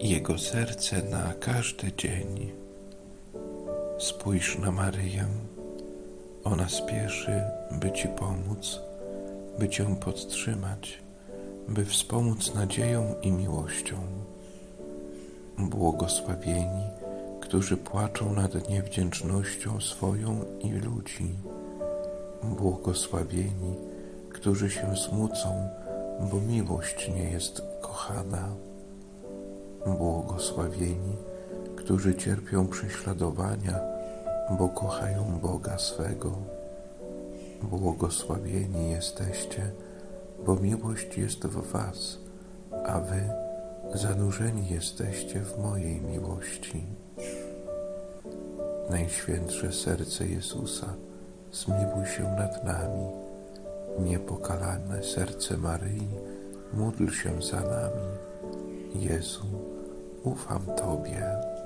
Jego serce na każdy dzień. Spójrz na Maryję. Ona spieszy, by Ci pomóc, by Cię podtrzymać, by wspomóc nadzieją i miłością. Błogosławieni, którzy płaczą nad niewdzięcznością swoją i ludzi. Błogosławieni, którzy się smucą, bo miłość nie jest kochana. Błogosławieni, którzy cierpią prześladowania, bo kochają Boga swego. Błogosławieni jesteście, bo miłość jest w Was, a Wy zanurzeni jesteście w mojej miłości. Najświętsze serce Jezusa, zmiłuj się nad nami. Niepokalane serce Maryi, módl się za nami. Jezu, ufam Tobie.